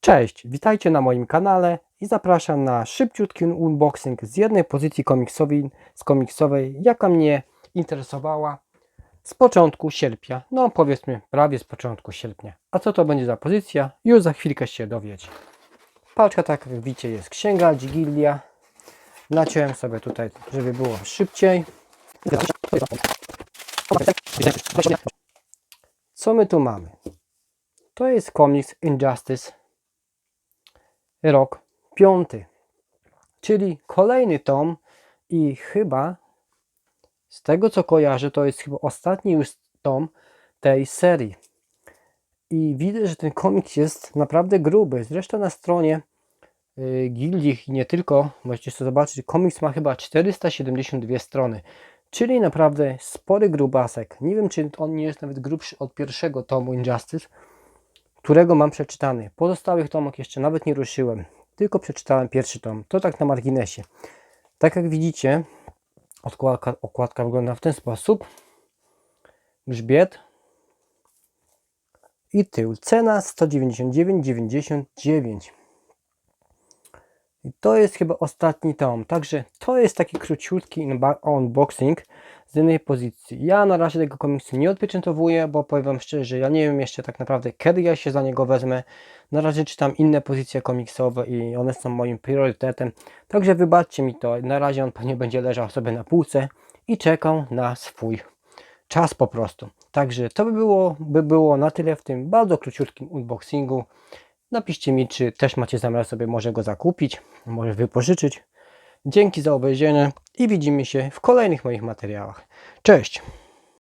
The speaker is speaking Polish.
Cześć, witajcie na moim kanale i zapraszam na szybciutki unboxing z jednej pozycji komiksowej, z komiksowej, jaka mnie interesowała z początku sierpnia. No powiedzmy prawie z początku sierpnia. A co to będzie za pozycja? Już za chwilkę się dowiecie. Paczka, tak jak widzicie, jest księga Gigilia. Naciąłem sobie tutaj, żeby było szybciej. Co my tu mamy? To jest komiks Injustice rok piąty, czyli kolejny tom i chyba z tego co kojarzę, to jest chyba ostatni już tom tej serii. I widzę, że ten komiks jest naprawdę gruby. Zresztą na stronie y, Gildii i nie tylko, możecie sobie zobaczyć, komiks ma chyba 472 strony. Czyli naprawdę spory grubasek. Nie wiem, czy on nie jest nawet grubszy od pierwszego tomu Injustice, którego mam przeczytany. Pozostałych tomów jeszcze nawet nie ruszyłem, tylko przeczytałem pierwszy tom. To tak na marginesie. Tak jak widzicie, okładka, okładka wygląda w ten sposób. Grzbiet i tył. Cena 199,99. I to jest chyba ostatni tom. Także to jest taki króciutki unboxing z jednej pozycji. Ja na razie tego komiksu nie odpieczętowuję, bo powiem wam szczerze, że ja nie wiem jeszcze tak naprawdę kiedy ja się za niego wezmę. Na razie czytam inne pozycje komiksowe i one są moim priorytetem. Także wybaczcie mi to. Na razie on pewnie będzie leżał sobie na półce i czekał na swój czas po prostu. Także to by było, by było na tyle w tym bardzo króciutkim unboxingu. Napiszcie mi, czy też macie zamiar sobie może go zakupić, może wypożyczyć. Dzięki za obejrzenie i widzimy się w kolejnych moich materiałach. Cześć!